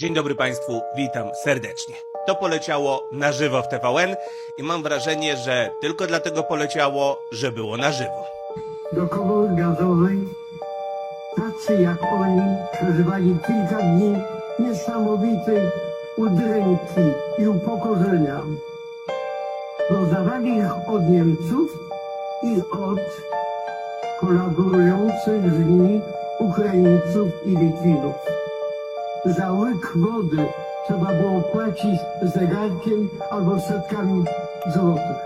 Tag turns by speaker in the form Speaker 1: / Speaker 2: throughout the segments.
Speaker 1: Dzień dobry Państwu, witam serdecznie. To poleciało na żywo w TVN i mam wrażenie, że tylko dlatego poleciało, że było na żywo.
Speaker 2: do komory gazowej, tacy jak oni przeżywali kilka dni niesamowitej udręki i upokorzenia. Rozdawali ich od Niemców i od kolaborujących z nimi Ukraińców i Litwinów. Za łyk wody trzeba było płacić zegarkiem albo setkami złotych.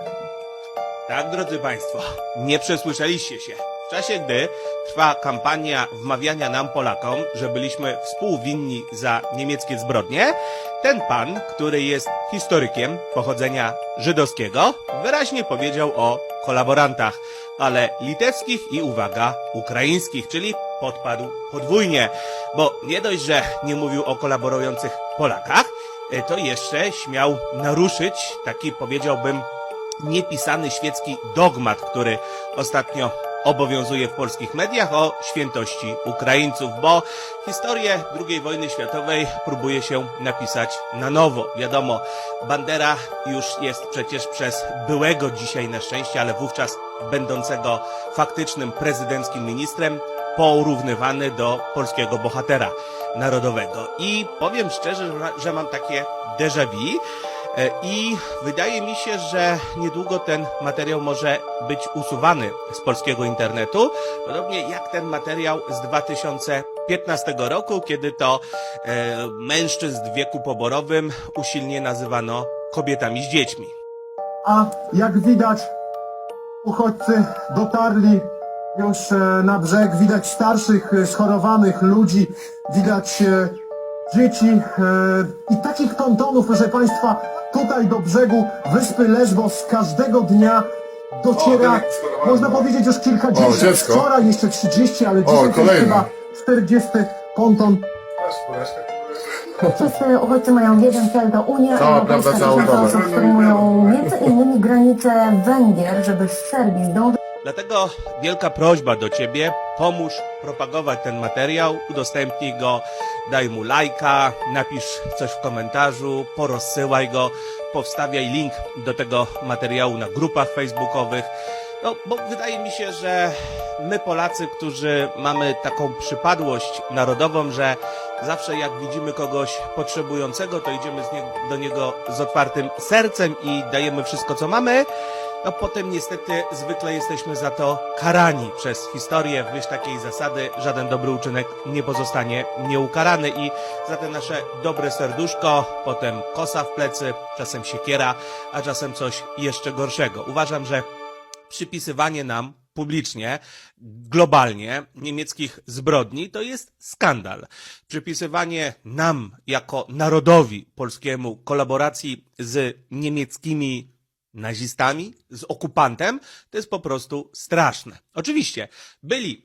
Speaker 1: Tak, drodzy Państwo, nie przesłyszeliście się. W czasie, gdy trwa kampania wmawiania nam Polakom, że byliśmy współwinni za niemieckie zbrodnie, ten pan, który jest historykiem pochodzenia żydowskiego, wyraźnie powiedział o kolaborantach, ale litewskich i uwaga, ukraińskich, czyli podpadł podwójnie, bo nie dość, że nie mówił o kolaborujących Polakach, e, to jeszcze śmiał naruszyć taki, powiedziałbym, niepisany świecki dogmat, który ostatnio obowiązuje w polskich mediach o świętości Ukraińców, bo historię II wojny światowej próbuje się napisać na nowo. Wiadomo, Bandera już jest przecież przez byłego dzisiaj na szczęście, ale wówczas będącego faktycznym prezydenckim ministrem porównywany do polskiego bohatera narodowego. I powiem szczerze, że- mam takie déjà vu, E, I wydaje mi się, że niedługo ten materiał może być usuwany z polskiego internetu, podobnie jak ten materiał z 2015 roku, kiedy to e, mężczyzn w wieku poborowym usilnie nazywano kobietami z dziećmi.
Speaker 3: A jak widać, uchodźcy dotarli już e, na brzeg. Widać starszych, e, schorowanych ludzi, widać e, dzieci i takich pontonów, proszę Państwa, tutaj do brzegu wyspy Lesbos każdego dnia dociera,
Speaker 4: O,
Speaker 3: można powiedzieć już kilkadziesiąt.
Speaker 4: O.
Speaker 3: Wczoraj jeszcze 30, ale dzisiaj to jest
Speaker 4: kolejny.
Speaker 3: chyba 40 ponton.
Speaker 5: Wszyscy uchodźcy mają jeden cel, to Unia
Speaker 4: Cała
Speaker 5: Europejska,
Speaker 4: prawda, dobę.
Speaker 5: osób przejmują między innymi granice Węgier, żeby z Serbii zdążyć
Speaker 1: Dlatego wielka prośba do Ciebie, pomóż propagować ten materiał, udostępnij go, daj mu lajka, napisz coś w komentarzu, porozsyłaj go, powstawiaj link do tego materiału na grupach facebookowych. No, bo wydaje mi się, że my Polacy, którzy mamy taką przypadłość narodową, że zawsze jak widzimy kogoś potrzebującego, to idziemy nie, do niego z otwartym sercem i dajemy wszystko, co mamy, no potem niestety zwykle jesteśmy za to karani przez historię, w myśl takiej zasady żaden dobry uczynek nie pozostanie nieukarany i za te nasze dobre serduszko potem kosa w plecy, czasem siekiera, a czasem coś jeszcze gorszego. Uważam, że przypisywanie nam publicznie, globalnie niemieckich zbrodni to jest skandal. Przypisywanie nam jako narodowi polskiemu kolaboracji z niemieckimi nazistami, z okupantem, to jest po prostu straszne. Oczywiście byli